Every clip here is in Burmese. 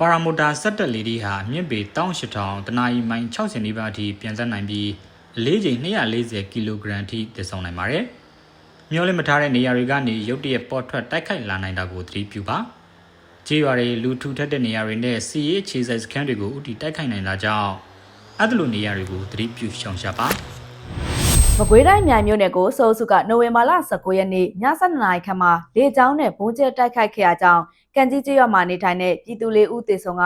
ပါရာမိုတာစက်တက်လေးဒီဟာအမြင့်ပေ18000တနာရီမိုင်60နီးပါးအထိပြန်ဆက်နိုင်ပြီးအလေးချိန်240ကီလိုဂရမ်အထိတည်ဆောင်နိုင်ပါတယ်။မျောလင့်မထားတဲ့နေရာတွေကနေရုတ်တရက်ပေါ်ထွက်တိုက်ခိုက်လာနိုင်တာကိုသတိပြုပါ။ကြေးရွာတွေလူထူထပ်တဲ့နေရာတွေနဲ့စီရေးခြေစိုက်စခန်းတွေကိုဥတီတိုက်ခိုက်နိုင်တာကြောင့်အဲ့ဒီလိုနေရာတွေကိုသတိပြုရှောင်ရှားပါမကွေးတိုင်းမြိုင်မြို့နယ်ကိုစိုးစုကနိုဝင်ဘာလ19ရက်နေ့ည7:00နာရီခန့်မှာလေကြောင်းနဲ့ဘုံကျဲတိုက်ခိုက်ခဲ့ရကြောင်း ကံကြီးကျေးရွာမှာနေထိုင်တဲ့ပြည်သူလေးဦးတေဆုံက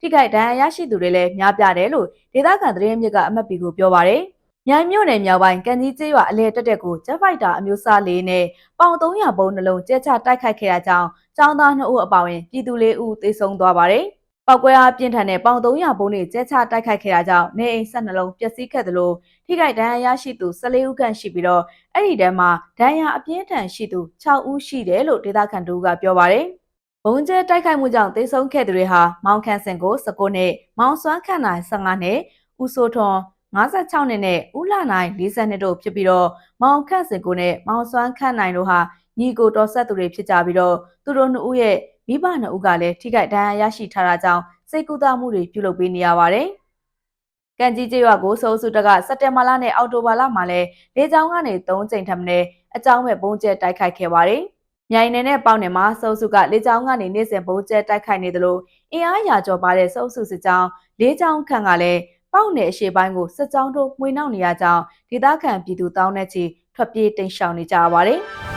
ထိခိုက်ဒဏ်ရာရရှိသူတွေလည်းများပြားတယ်လို့ဒေသခံသတင်းမြစ်ကအမတ်ပီကိုပြောပါရယ်။မြိုင်မြို့နယ်မြောက်ပိုင်းကံကြီးကျေးရွာအလဲတက်တက်ကိုဂျက်ဖိုက်တာအမျိုးအစားလေးနဲ့ပေါင်300ဘုံနှလုံးကျဲချတိုက်ခိုက်ခဲ့ရကြောင်းចောင်းသား2ဦးအပါအဝင်ပြည်သူလေးဦးသေဆုံးသွားပါရယ်။ပောက်ကွဲအားပြင်းထန်တဲ့ပေါင်300ဘုံတွေကျဲချတိုက်ခိုက်ခဲ့တာကြောင့်နေအိမ်ဆက်နှလုံးပျက်စီးခဲ့သလိုထိခိုက်ဒဏ်ရာရရှိသူ14ဦးခန့်ရှိပြီးတော့အဲ့ဒီတန်းမှာဒဏ်ရာအပြင်းထန်ရှိသူ6ဦးရှိတယ်လို့ဒေသခံတို့ကပြောပါတယ်။ ဘုံကျဲတိုက်ခိုက်မှုကြောင့်သေဆုံးခဲ့သူတွေဟာမောင်ခန့်စင်ကို19နှစ်၊မောင်စွမ်းခန့်နိုင်15နှစ်၊ဦးစိုးထွန်း56နှစ်နဲ့ဦးလာနိုင်40နှစ်တို့ဖြစ်ပြီးတော့မောင်ခန့်စင်ကိုနဲ့မောင်စွမ်းခန့်နိုင်တို့ဟာညီကိုတော်ဆက်သူတွေဖြစ်ကြပြီးတော့သူတို့နှစ်ဦးရဲ့မိဘနှစ်ဦးကလည်းထိခိုက်ဒဏ်ရာရရှိထားတာကြောင့်စိတ်ကူးတာမှုတွေပြုလုပ်ပေးနေရပါတယ်။ကန်ကြီးကျေးရွာကိုစိုးစုတကစက်တင်ဘာလနဲ့အောက်တိုဘာလမှာလည်းလေကြောင်းကနေ3ကြိမ်ထပ်မံအကြောင်းမဲ့ဘုံကျဲတိုက်ခိုက်ခဲ့ပါတယ်။ မြိုင်နယ်နဲ့ပေါင်နယ်မှာစိုးစုကလေကြောင်းကနေနေ့စဉ်ဘုံကျဲတိုက်ခိုက်နေသလိုအင်အားရာကျော်ပါတဲ့စိုးစုစစ်ကြောင်းလေးကြောင်းခန့်ကလည်းပေါင်နယ်အရှေ့ပိုင်းကိုစစ်ကြောင်းတို့မှွေနှောက်နေရကြောင်းဒေသခံပြည်သူတောင်းနဲ့ချီထွက်ပြေးတိမ်ရှောင်နေကြပါတယ်။